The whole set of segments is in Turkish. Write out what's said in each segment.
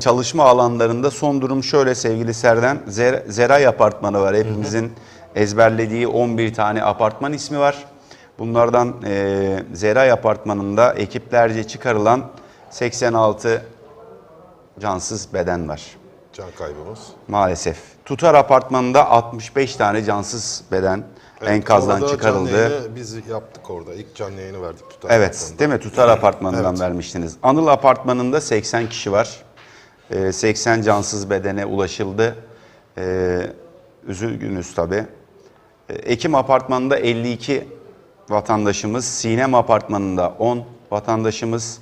Çalışma alanlarında son durum şöyle sevgili Serden. Zer- Zeray apartmanı var. Hepimizin ezberlediği 11 tane apartman ismi var. Bunlardan e, Zeray apartmanında ekiplerce çıkarılan 86 cansız beden var. Can kaybımız. Maalesef. Tutar apartmanında 65 tane cansız beden enkazdan Orada çıkarıldı. Biz yaptık orada. İlk canlı yayını verdik. Tutar Evet, değil mi? Tutar apartmanından Evet. vermiştiniz. Anıl apartmanında 80 kişi var. Ee, 80 cansız bedene ulaşıldı. Ee, üzülgünüz tabii. Ee, Ekim apartmanında 52 vatandaşımız, Sinem apartmanında 10 vatandaşımız,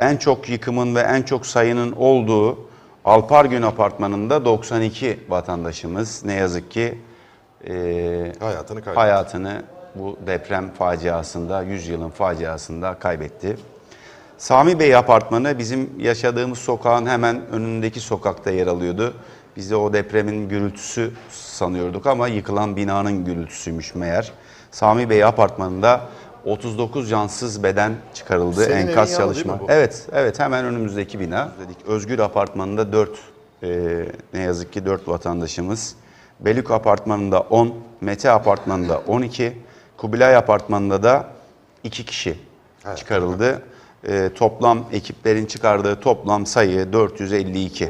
en çok yıkımın ve en çok sayının olduğu Alpargün apartmanında 92 vatandaşımız ne yazık ki ee, Hayatını kaybetti. hayatını bu deprem faciasında, 100 yılın faciasında kaybetti. Sami Bey apartmanı bizim yaşadığımız sokağın hemen önündeki sokakta yer alıyordu. Biz de o depremin gürültüsü sanıyorduk ama yıkılan binanın gürültüsüymüş meğer. Sami Bey apartmanında 39 cansız beden çıkarıldı Senin enkaz çalışma. Evet, evet hemen önümüzdeki bina. Dedik Özgür apartmanında 4 ne yazık ki 4 vatandaşımız. Belük apartmanında 10, Mete apartmanında 12, Kubilay apartmanında da 2 kişi Evet. E, toplam ekiplerin çıkardığı toplam sayı 452.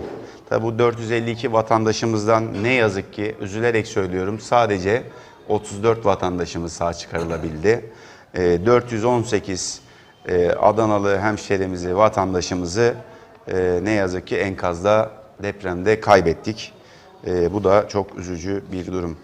Tabi bu 452 vatandaşımızdan ne yazık ki üzülerek söylüyorum sadece 34 vatandaşımız sağ çıkarılabildi. E, 418 e, Adanalı hemşerimizi, vatandaşımızı e, ne yazık ki enkazda depremde kaybettik. E, bu da çok üzücü bir durum.